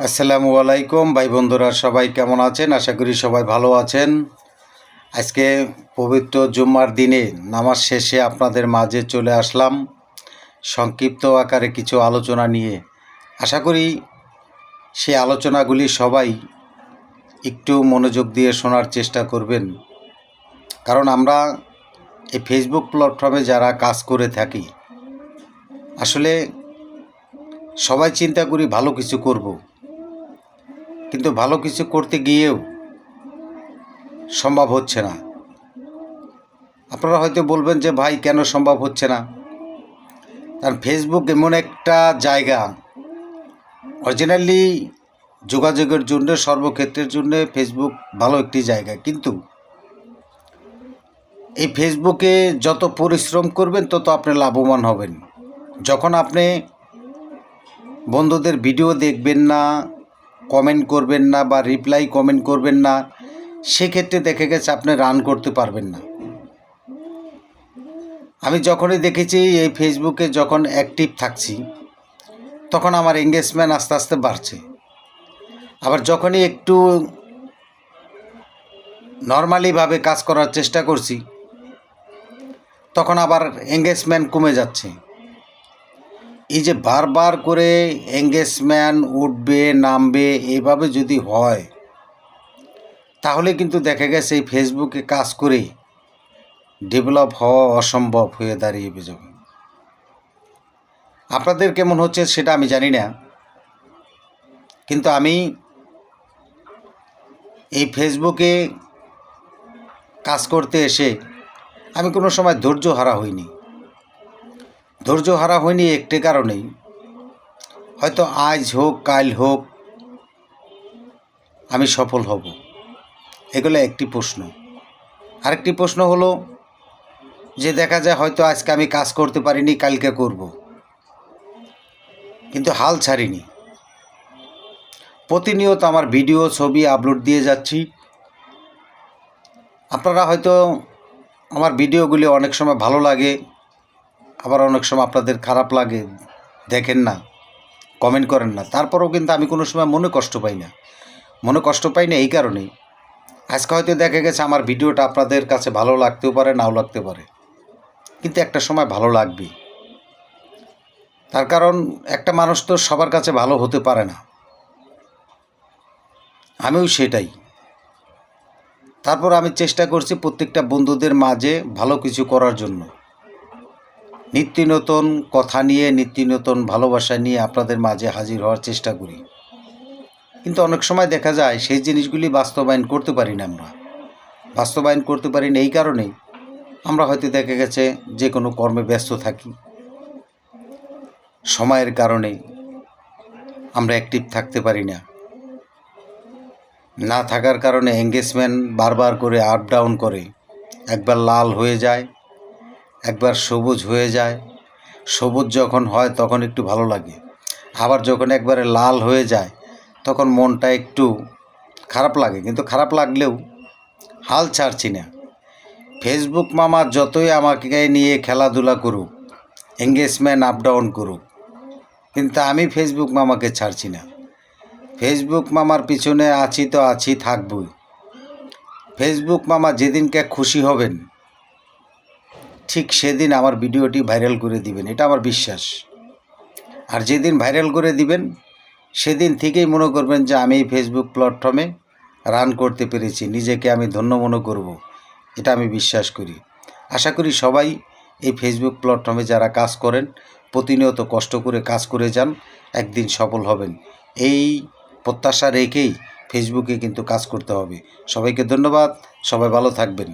আসসালামু আলাইকুম, ভাই বন্ধুরা সবাই কেমন আছেন? আশা করি সবাই ভালো আছেন। আজকে পবিত্র জুম্মার দিনে নামাজ শেষে আপনাদের মাঝে চলে আসলাম সংক্ষিপ্ত আকারে কিছু আলোচনা নিয়ে। আশা করি সেই আলোচনাগুলি সবাই একটু মনোযোগ দিয়ে শোনার চেষ্টা করবেন। কারণ আমরা এই ফেসবুক প্ল্যাটফর্মে যারা কাজ করে থাকি, আসলে সবাই চিন্তা করি ভালো কিছু করব। কিন্তু ভালো কিছু করতে গিয়েও সম্ভব হচ্ছে না। আপনারা হয়তো বলবেন যে, ভাই, কেন সম্ভব হচ্ছে না? কারণ ফেসবুক এমন একটা জায়গা অরিজিনালি যোগাযোগের জন্য, সর্বক্ষেত্রের জন্য ফেসবুক ভালো একটি জায়গা। কিন্তু এই ফেসবুকে যত পরিশ্রম করবেন, তত আপনি লাভবান হবেন। যখন আপনি বন্ধুদের ভিডিও দেখবেন না কমেন্ট করবেন না বা রিপ্লাই কমেন্ট করবেন না, সেক্ষেত্রে দেখে গেছে আপনি রান করতে পারবেন না। আমি যখনই দেখেছি এই ফেসবুকে যখন অ্যাক্টিভ থাকছি, তখন আমার এঙ্গেজমেন্ট আস্তে আস্তে বাড়ছে। আবার যখনই একটু নর্মালিভাবে কাজ করার চেষ্টা করছি, তখন আবার এঙ্গেজমেন্ট কমে যাচ্ছে। এই যে বারবার করে এঙ্গেজমেন্ট উঠবে, নামবে, এভাবে যদি হয়, তাহলে কিন্তু দেখা গেছে এই ফেসবুকে কাজ করে ডেভেলপ হওয়া অসম্ভব হয়ে দাঁড়িয়ে যাবে আপনাদের কেমন হচ্ছে সেটা আমি জানি না, কিন্তু আমি এই ফেসবুকে কাজ করতে এসে আমি কোনো সময় ধৈর্য হারা হইনি। ধৈর্য হারা হয়নি একটি কারণেই। হয়তো আজ হোক, কাল হোক, আমি সফল হব। এগুলো একটি প্রশ্ন। আরেকটি প্রশ্ন হলো যে দেখা যায় হয়তো আজকে আমি কাজ করতে পারিনি, কালকে করব। কিন্তু হাল ছাড়িনি। প্রতিনিয়ত আমার ভিডিও, ছবি আপলোড দিয়ে যাচ্ছি। আপনারা হয়তো আমার ভিডিওগুলি অনেক সময় ভালো লাগে। আবার অনেক সময় আপনাদের খারাপ লাগে, দেখেন না কমেন্ট করেন না। তারপরেও কিন্তু আমি কোনো সময় মনে কষ্ট পাই না। মনে কষ্ট পাই না এই কারণেই। আজকে হয়তো দেখা গেছে আমার ভিডিওটা আপনাদের কাছে ভালো লাগতেও পারে, নাও লাগতে পারে। কিন্তু একটা সময় ভালো লাগবে তার কারণ একটা মানুষ তো সবার কাছে ভালো হতে পারে না। আমিও সেটাই। তারপর আমি চেষ্টা করছি প্রত্যেকটা বন্ধুদের মাঝে ভালো কিছু করার জন্য। নিত্য নতুন কথা নিয়ে নিত্য নতুন ভালোবাসা নিয়ে আপনাদের মাঝে হাজির হওয়ার চেষ্টা করি। কিন্তু অনেক সময় দেখা যায় সেই জিনিসগুলি বাস্তবায়ন করতে পারি না আমরা। বাস্তবায়ন করতে পারি না এই কারণেই আমরা হয়তো দেখা গেছে যে কোনো কর্মে ব্যস্ত থাকি। সময়ের কারণে আমরা অ্যাক্টিভ থাকতে পারি না। না থাকার কারণে এঙ্গেজমেন্ট বারবার করে আপ ডাউন করে, একবার লাল হয়ে যায় একবার সবুজ হয়ে যায়। সবুজ যখন হয় তখন একটু ভালো লাগে। আবার যখন একবারে লাল হয়ে যায়, তখন মনটা একটু খারাপ লাগে। কিন্তু খারাপ লাগলেও হাল ছাড়ছি না। ফেসবুক মামা যতই আমাকে নিয়ে খেলাধুলা করুক এঙ্গেজমেন্ট আপ ডাউন করুক, কিন্তু আমি ফেসবুক মামাকে ছাড়ছি না। ফেসবুক মামার পিছনে আছি তো আছি থাকবই। ফেসবুক মামা যেদিনকে খুশি হবেন ঠিক সেদিন আমার ভিডিওটি ভাইরাল করে দিবেন, এটা আমার বিশ্বাস। আর যেদিন ভাইরাল করে দিবেন, সেদিন থেকেই মনে করবেন যে আমি এই ফেসবুক প্ল্যাটফর্মে রান করতে পেরেছি, নিজেকে আমি ধন্য মনে করব, এটা আমি বিশ্বাস করি। আশা করি সবাই এই ফেসবুক প্ল্যাটফর্মে যারা কাজ করেন, প্রতিনিয়ত কষ্ট করে কাজ করে যান, একদিন সফল হবেন। এই প্রত্যাশা রেখেই ফেসবুকে কিন্তু কাজ করতে হবে। সবাইকে ধন্যবাদ, সবাই ভালো থাকবেন।